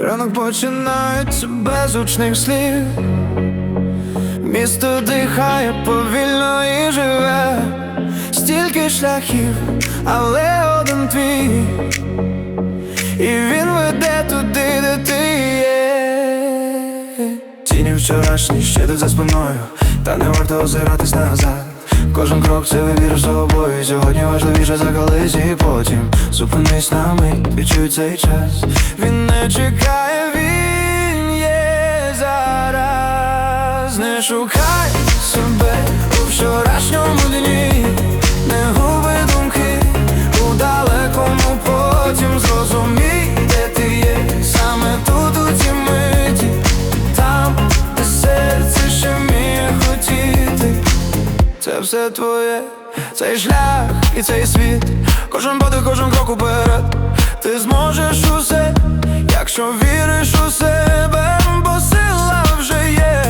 ранок починається без гучних слів. Місто дихає повільно і живе, стільки шляхів, але один твій, і він веде туди, де ти є. Тіні вчорашні ще йдуть за спиною, та не варто озиратись назад. Кожен крок це вибір з собою. Сьогодні важливіше за колись і потім Зупинись на мить, відчуй цей час. Він не чекає, він є зараз. Не шукай все твоє, цей шлях і цей світ, кожен подих, кожен крок уперед. Ти зможеш усе, якщо віриш у себе, бо сила вже є,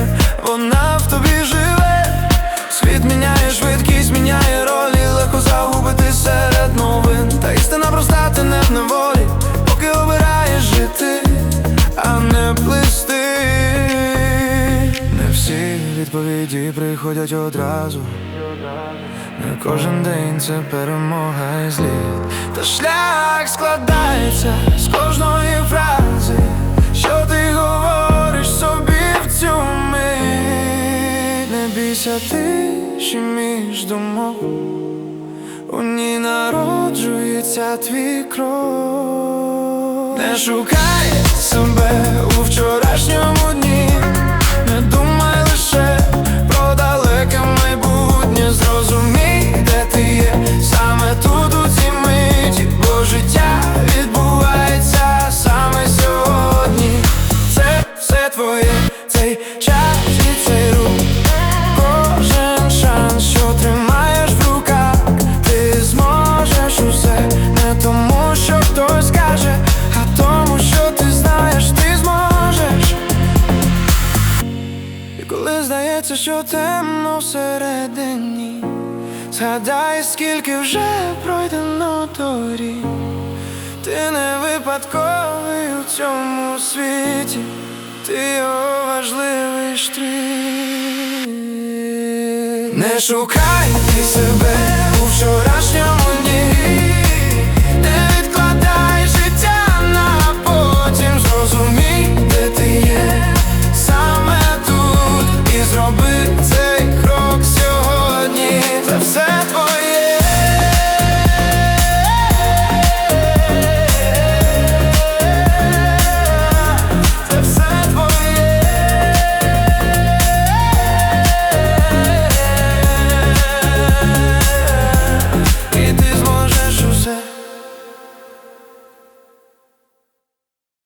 вона в тобі живе. Світ міняє швидкість, міняє ролі, легко загубити серед новин. Та істина проста, ти не в неволі, поки обираєш жити, а не плисти. Відповіді приходять одразу. Кожен день це перемога і зліт. Та шлях складається з кожної фрази, що ти говориш собі в цю мить? Не бійся тиші між думок. У ній народжується твій крок. Не шукай себе у вчорашньому здається, що темно всередині, згадай, скільки вже пройдено доріг. Ти не випадковий у цьому світі, ти його важливий штрих. Не шукай ти себе у вчорашньому it